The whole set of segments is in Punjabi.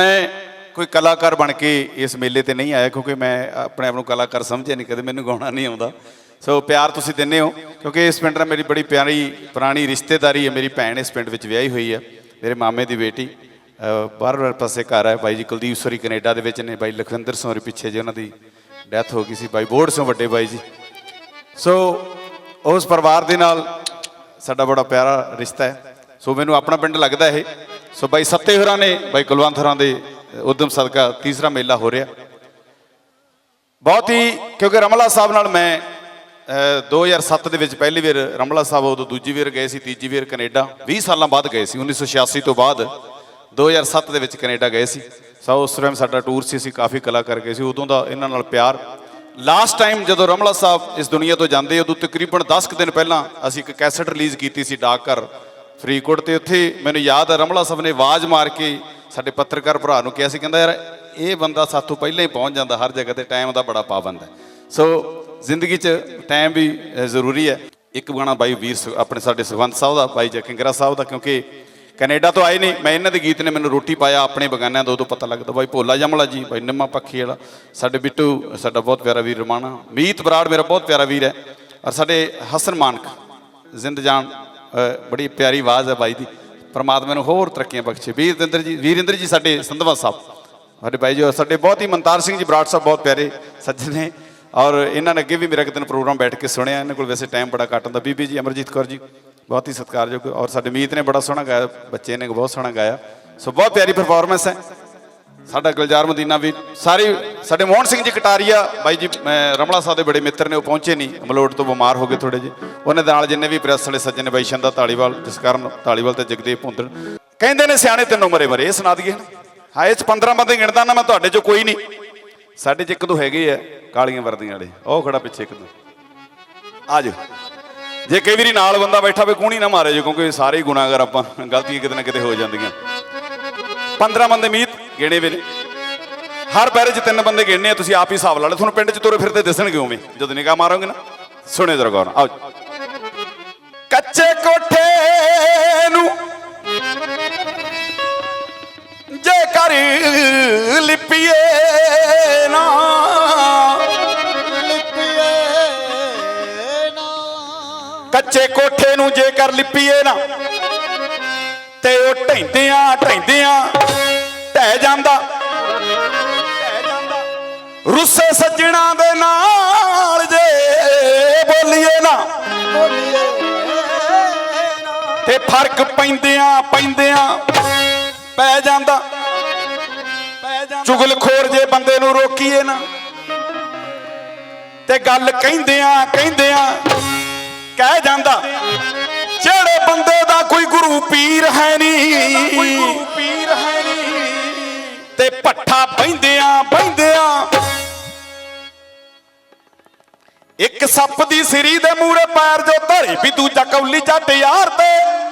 ਮੈਂ ਕੋਈ ਕਲਾਕਾਰ ਬਣ ਕੇ ਇਸ ਮੇਲੇ ਤੇ ਨਹੀਂ ਆਇਆ ਕਿਉਂਕਿ ਮੈਂ ਆਪਣੇ ਆਪ ਨੂੰ ਕਲਾਕਾਰ ਸਮਝਿਆ ਨਹੀਂ, ਕਦੇ ਮੈਨੂੰ ਗਾਉਣਾ ਨਹੀਂ ਆਉਂਦਾ। ਸੋ ਪਿਆਰ ਤੁਸੀਂ ਦਿੰਦੇ ਹੋ, ਕਿਉਂਕਿ ਇਸ ਪਿੰਡ ਨਾਲ ਮੇਰੀ ਬੜੀ ਪਿਆਰੀ ਪੁਰਾਣੀ ਰਿਸ਼ਤੇਦਾਰੀ ਹੈ, ਮੇਰੀ ਭੈਣ ਇਸ ਪਿੰਡ ਵਿੱਚ ਵਿਆਹੀ ਹੋਈ ਹੈ, ਮੇਰੇ ਮਾਮੇ ਦੀ ਬੇਟੀ, ਅਹ, ਬਾਹਰ ਪਾਸੇ ਘਰ ਹੈ ਬਾਈ ਜੀ ਕੁਲਦੀਪ ਸੋਰੀ ਕੈਨੇਡਾ ਦੇ ਵਿੱਚ ਨੇ ਬਾਈ ਲਖਵਿੰਦਰ ਸੋਰੀ ਪਿੱਛੇ ਜੇ ਉਹਨਾਂ ਦੀ ਡੈਥ ਹੋ ਗਈ ਸੀ ਬਾਈ ਬੋਰਡ ਤੋਂ ਵੱਡੇ ਬਾਈ ਜੀ। ਸੋ ਉਸ ਪਰਿਵਾਰ ਦੇ ਨਾਲ ਸਾਡਾ ਬੜਾ ਪਿਆਰਾ ਰਿਸ਼ਤਾ ਹੈ। ਸੋ ਮੈਨੂੰ ਆਪਣਾ ਪਿੰਡ ਲੱਗਦਾ ਇਹ। ਸੋ ਬਾਈ ਸੱਤੇ ਹੋਰਾਂ ਨੇ ਬਾਈ ਕੁਲਵੰਤ ਹੋਰਾਂ ਦੇ ਉਦਮ ਸਦਕਾ ਤੀਸਰਾ ਮੇਲਾ ਹੋ ਰਿਹਾ। ਬਹੁਤ ਹੀ ਕਿਉਂਕਿ ਰਮਲਾ ਸਾਹਿਬ ਨਾਲ ਮੈਂ ਅਹ, 2007 ਦੇ ਵਿੱਚ ਪਹਿਲੀ ਵਾਰ ਰਮਲਾ ਸਾਹਿਬ ਉਦੋਂ ਦੂਜੀ ਵਾਰ ਗਏ ਸੀ ਤੀਜੀ ਵਾਰ ਕੈਨੇਡਾ। 20 ਸਾਲਾਂ ਬਾਅਦ ਗਏ ਸੀ 1986 ਤੋਂ ਬਾਅਦ 2007 ਦੇ ਵਿੱਚ ਕੈਨੇਡਾ ਗਏ ਸੀ। ਸੋ ਉਸ ਟਾਈਮ ਸਾਡਾ ਟੂਰ ਸੀ ਅਸੀਂ ਕਾਫੀ ਕਲਾਕਾਰ ਗਏ ਸੀ ਉਦੋਂ ਦਾ ਇਹਨਾਂ ਨਾਲ ਪਿਆਰ। ਲਾਸਟ ਟਾਈਮ ਜਦੋਂ ਰਮਲਾ ਸਾਹਿਬ ਇਸ ਦੁਨੀਆ ਤੋਂ ਜਾਂਦੇ ਉਦੋਂ ਤਕਰੀਬਨ 10 ਕੁ ਦਿਨ ਪਹਿਲਾਂ ਅਸੀਂ ਇੱਕ ਕੈਸਟ ਰਿਲੀਜ਼ ਕੀਤੀ ਸੀ ਡਾਕਰ ਫਰੀਦਕੋਟ ਤੇ ਉੱਥੇ ਮੈਨੂੰ ਯਾਦ ਹੈ ਰਮਲਾ ਸਾਹਿਬ ਨੇ ਆਵਾਜ਼ ਮਾਰ ਕੇ ਸਾਡੇ ਪੱਤਰਕਾਰ ਭਰਾ ਨੂੰ ਕਿਹਾ ਸੀ, ਕਹਿੰਦਾ ਯਾਰ ਇਹ ਬੰਦਾ ਸਾਥੋਂ ਪਹਿਲਾਂ ਹੀ ਪਹੁੰਚ ਜਾਂਦਾ, ਹਰ ਜਗ੍ਹਾ ਤੇ ਟਾਈਮ ਦਾ ਬੜਾ ਪਾਬੰਦ ਹੈ। ਸੋ ਜ਼ਿੰਦਗੀ 'ਚ ਟਾਈਮ ਵੀ ਜ਼ਰੂਰੀ ਹੈ। ਇੱਕ ਗਾਣਾ ਬਾਈ ਵੀਰ ਸੁ- ਆਪਣੇ ਸਾਡੇ ਸੁਖਵੰਤ ਸਾਹਿਬ ਦਾ, ਬਾਈ ਜਕਿੰਗਰਾ ਸਾਹਿਬ ਦਾ, ਕਿਉਂਕਿ ਕੈਨੇਡਾ ਤੋਂ ਆਏ ਨਹੀਂ, ਮੈਂ ਇਹਨਾਂ ਦੇ ਗੀਤ ਨੇ ਮੈਨੂੰ ਰੋਟੀ ਪਾਇਆ ਆਪਣੇ ਬਗਾਨਿਆਂ ਤੋਂ ਉਦੋਂ ਪਤਾ ਲੱਗਦਾ, ਬਾਈ ਭੋਲਾ ਜਮਲਾ ਜੀ, ਬਾਈ ਨਿੰਮਾ ਪੱਖੀ ਵਾਲਾ, ਸਾਡੇ ਬਿੱਟੂ, ਸਾਡਾ ਬਹੁਤ ਪਿਆਰਾ ਵੀਰ ਰਮਾਣਾ, ਮੀਤ ਬਰਾੜ ਮੇਰਾ ਬਹੁਤ ਪਿਆਰਾ ਵੀਰ ਹੈ, ਔਰ ਸਾਡੇ ਹਸਨ ਮਾਨਕ, ਜ਼ਿੰਦ ਜਾਨ ਬੜੀ ਪਿਆਰੀ ਆਵਾਜ਼ ਹੈ ਬਾਈ ਦੀ। ਪਰਮਾਤਮਾ ਨੂੰ ਹੋਰ ਤਰੱਕੀਆਂ ਬਖਸ਼ੇ। ਵੀਰਿੰਦਰ ਜੀ ਵੀਰਿੰਦਰ ਜੀ ਸਾਡੇ ਸੰਧਵਾ ਸਾਹਿਬ। ਸਾਡੇ ਬਾਈ ਜੀ, ਸਾਡੇ ਬਹੁਤ ਹੀ ਮਨਤਾਰ ਸਿੰਘ ਜੀ, ਬਰਾੜ ਸਾਹਿਬ ਬਹੁਤ ਪਿਆਰੇ ਸੱਜਣ ਨੇ। ਔਰ ਇਹਨਾਂ ਨੇ ਅੱਗੇ ਵੀ ਮੇਰਾ ਇੱਕ ਦਿਨ ਪ੍ਰੋਗਰਾਮ ਬੈਠ ਕੇ ਸੁਣਿਆ। ਇਹਨਾਂ ਕੋਲ ਵੈਸੇ ਟਾਈਮ ਬੜਾ ਘੱਟ ਹੁੰਦਾ। ਬੀਬੀ ਜੀ, ਅਮਰਜੀਤ ਕੌਰ ਜੀ, ਬਹੁਤ ਹੀ ਸਤਿਕਾਰਯੋਗ ਔਰ ਸਾਡੇ ਮੀਤ ਨੇ ਬੜਾ ਸੋਹਣਾ ਗਾਇਆ। ਬੱਚੇ ਨੇ ਬਹੁਤ ਸੋਹਣਾ ਗਾਇਆ। ਸੋ ਬਹੁਤ ਪਿਆਰੀ ਪਰਫਾਰਮੈਂਸ ਹੈ। ਸਾਡਾ ਗੁਲਜ਼ਾਰ ਮਦੀਨਾ ਵੀ ਸਾਰੇ ਸਾਡੇ ਮੋਹਨ ਸਿੰਘ ਜੀ ਕਟਾਰੀਆ, ਬਾਈ ਜੀ ਰਮਲਾ ਸਾਹਿਬ ਦੇ ਬੜੇ ਮਿੱਤਰ ਨੇ, ਉਹ ਪਹੁੰਚੇ ਨਹੀਂ ਮਲੋਟ ਤੋਂ ਬਿਮਾਰ ਹੋ ਗਏ ਥੋੜੇ ਜਿਹੇ। ਉਹਨਾਂ ਦੇ ਨਾਲ ਜਿੰਨੇ ਵੀ ਪ੍ਰੈਸ ਵਾਲੇ ਸੱਜਣ ਨੇ, ਬਾਈ ਸ਼ੰਦਾ ਤਾਲੀਵਾਲ ਜਿਸ ਕਾਰਨ ਤਾਲੀਵਾਲ ਤੇ ਜਗਦੇਵ ਭੁੰਦੜ, ਕਹਿੰਦੇ ਨੇ ਸਿਆਣੇ ਤੈਨੂੰ ਮਰੇ ਮਰੇ ਇਹ ਸੁਣਾ ਦਈਏ ਹਾਂ ਇਹ ਚ 15 ਬੰਦੇ ਗਿਣਦਾ ਨਾ ਮੈਂ, ਤੁਹਾਡੇ ਚੋਂ ਕੋਈ ਨਹੀਂ। ਸਾਡੇ ਚ ਇੱਕ ਦੋ ਹੈਗੇ ਆ, ਕਾਲੀਆਂ ਵਰਦੀਆਂ ਵਾਲੇ, ਉਹ ਖੜਾ ਪਿੱਛੇ ਇੱਕ ਦੋ। ਆ ਜਾਓ। ਜੇ ਕਈ ਵਾਰੀ ਨਾਲ ਬੰਦਾ ਬੈਠਾ ਵੇ ਕੂਣੀ ਨਾ ਮਾਰੇ ਜੋ, ਕਿਉਂਕਿ ਸਾਰੇ ਹੀ ਗੁਨਾਹਗਰ ਆਪਾਂ, ਗਲਤੀਆਂ ਕਿਤੇ ਨਾ ਕਿਤੇ ਹੋ ਜਾਂਦੀਆਂ। 15 ਬੰਦੇ ਮੀਤ ਗਿਣੇ ਵੇ ਨੇ ਹਰ ਪੈਰੇ 'ਚ ਤਿੰਨ ਬੰਦੇ ਗਿਣਨੇ ਆ, ਤੁਸੀਂ ਆਪ ਹੀ ਹਿਸਾਬ ਲਾ ਲਓ। ਤੁਹਾਨੂੰ ਪਿੰਡ 'ਚ ਤੁਰੇ ਫਿਰਦੇ ਦਿਸਣਗੇ ਉਵੇਂ। ਜਦੋਂ ਨਿਗਾਹ ਮਾਰੋਗੇ ਨਾ ਸੁਣੇ ਜਰਾ ਗੌਰ ਆਓ ਕੱਚੇ ਕੋਠੇ ਨੂੰ ਜੇ ਕਰ ਲਿਪੀਏ ਨਾ। ਕੱਚੇ ਕੋਠੇ ਨੂੰ ਜੇਕਰ ਲਿਪੀਏ ਨਾ, ਤੇ ਉਹ ਢੈਂਦਿਆਂ ਢੈਂਦਿਆਂ ਢਹਿ ਜਾਂਦਾ। ਰੁੱਸੇ ਸੱਜਣਾ ਦੇ ਨਾਲ ਜੇ ਬੋਲੀਏ ਨਾ। ਤੇ ਫ਼ਰਕ ਪੈਂਦਿਆਂ ਪੈਂਦਿਆਂ ਪੈ ਜਾਂਦਾ। ਚੁਗਲਖੋਰ ਜੇ ਬੰਦੇ ਨੂੰ ਰੋਕੀਏ ਨਾ। ਤੇ ਗੱਲ ਕਹਿੰਦਿਆਂ ਕਹਿੰਦਿਆਂ ਕਹਿ ਜਾਂਦਾ, ਜਿਹੜੇ ਬੰਦੇ ਦਾ ਕੋਈ ਗੁਰੂ ਪੀਰ ਹੈ ਨਹੀਂ ਭੱਠਾ ਗੁਰੂ ਪੀਰ ਹੈ ਨਹੀਂ ਬੈਂਦਿਆਂ ਬੈਂਦਿਆਂ ਇੱਕ ਸੱਪ ਦੀ ਸਿਰੀ ਦੇ ਮੂਰੇ ਪੈਰ ਜੋ ਧਰੀ ਵੀ ਦੂਜਾ ਕੌਲੀ ਜੱਟ ਯਾਰ ਤੇ।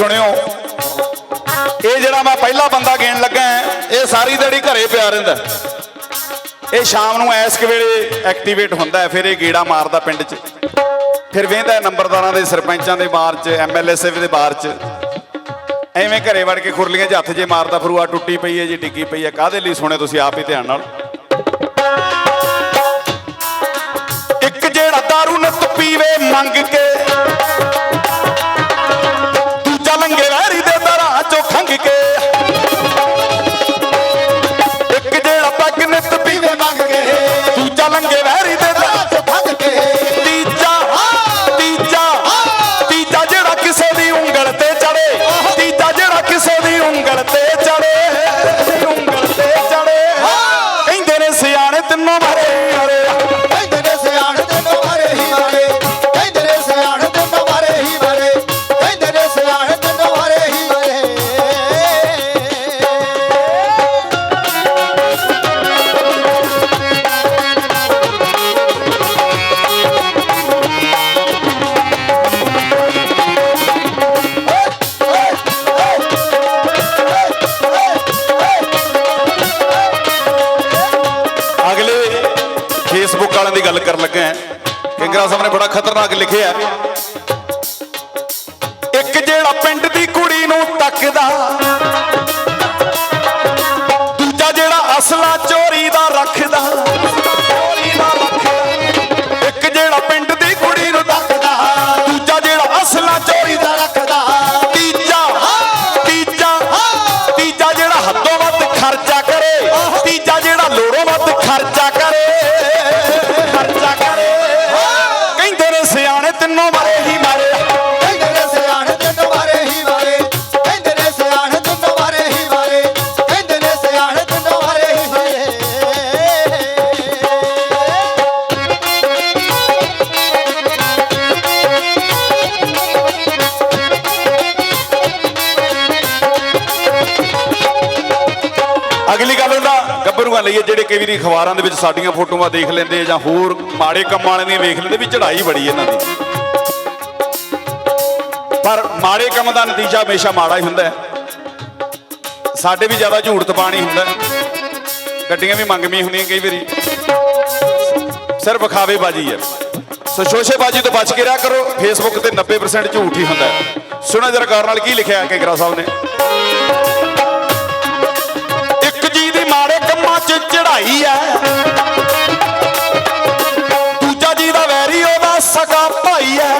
ਸੁਣਿਓ। ਇਹ ਜਿਹੜਾ ਮੈਂ ਪਹਿਲਾ ਬੰਦਾ ਗੇਣ ਲੱਗਾ ਇਹ ਸਾਰੀ ਦਿਹਾੜੀ ਘਰੇ ਪਿਆ ਰਹਿੰਦਾ ਇਹ ਸ਼ਾਮ ਨੂੰ ਐਸ ਕੁ ਵੇਲੇ ਐਕਟੀਵੇਟ ਹੁੰਦਾ ਫਿਰ ਇਹ ਗੇੜਾ ਮਾਰਦਾ ਪਿੰਡ 'ਚ। ਫਿਰ ਵੇਂਦਾ ਨੰਬਰਦਾਰਾਂ ਦੇ ਸਰਪੰਚਾਂ ਦੇ ਬਾਰ 'ਚ ਐਮਐਲਏ ਦੇ ਬਾਰ 'ਚ। ਐਵੇਂ ਘਰੇ ਵੜ ਕੇ ਖੁਰਲੀਆਂ 'ਚ ਹੱਥ ਜੇ ਮਾਰਦਾ, ਫਰੂਆ ਟੁੱਟੀ ਪਈ ਹੈ ਜੀ, ਡਿੱਗੀ ਪਈ ਹੈ। ਕਾਹਦੇ ਲਈ ਸੁਣੇ ਤੁਸੀਂ ਆਪ ਹੀ ਧਿਆਨ ਨਾਲ। ਇੱਕ ਜਿਹੜਾ ਦਾਰੂ ਨਤ ਪੀਵੇ, ਮੰਗ ਕੇ ਲਿਖਿਆ। ਇੱਕ ਜਿਹੜਾ ਪਿੰਡ ਦੀ ਕੁੜੀ ਨੂੰ ਤੱਕਦਾ ਗੱਭਰੂਆਂ ਜਿਹੜੇ ਕਈ ਵਾਰੀ ਅਖਬਾਰਾਂ ਦੇ ਵਿੱਚ ਸਾਡੀਆਂ ਫੋਟੋਆਂ ਦੇਖ ਲੈਂਦੇ ਜਾਂ ਹੋਰ ਮਾੜੇ ਕੰਮਾਂ ਵਾਲਿਆਂ ਦੀਆਂ ਵੇਖ ਲੈਂਦੇ, ਵੀ ਚੜ੍ਹਾਈ ਬੜੀ ਇਹਨਾਂ ਦੀ। ਪਰ ਮਾੜੇ ਕੰਮ ਦਾ ਨਤੀਜਾ ਹਮੇਸ਼ਾ ਮਾੜਾ ਹੀ ਹੁੰਦਾ ਹੈ। ਸਾਡੇ ਵੀ ਜ਼ਿਆਦਾ ਝੂਠ ਤਪਾਣੀ ਹੁੰਦਾ ਗੱਡੀਆਂ ਵੀ ਮੰਗਵੀਆਂ ਹੁੰਦੀਆਂ ਕਈ ਵਾਰੀ। ਸਿਰਫ ਵਿਖਾਵੇ ਬਾਜੀ ਹੈ। ਸੋ ਸ਼ੋਸ਼ੇਬਾਜੀ ਤੋਂ ਬਚ ਕੇ ਰਿਹਾ ਕਰੋ। ਫੇਸਬੁੱਕ ਤੇ 90% ਝੂਠ ਹੀ ਹੁੰਦਾ ਹੈ। ਸੁਣੋ ਜਰਾ ਗੌਰ ਨਾਲ ਕੀ ਲਿਖਿਆ ਕੇਗਰਾ ਸਾਹਿਬ ਨੇ? 'ਚ ਚੜਾਈ ਐ। ਦੂਜਾ ਜੀ ਦਾ ਵੈਰੀ ਉਹਦਾ ਸਗਾ ਭਾਈ ਐ।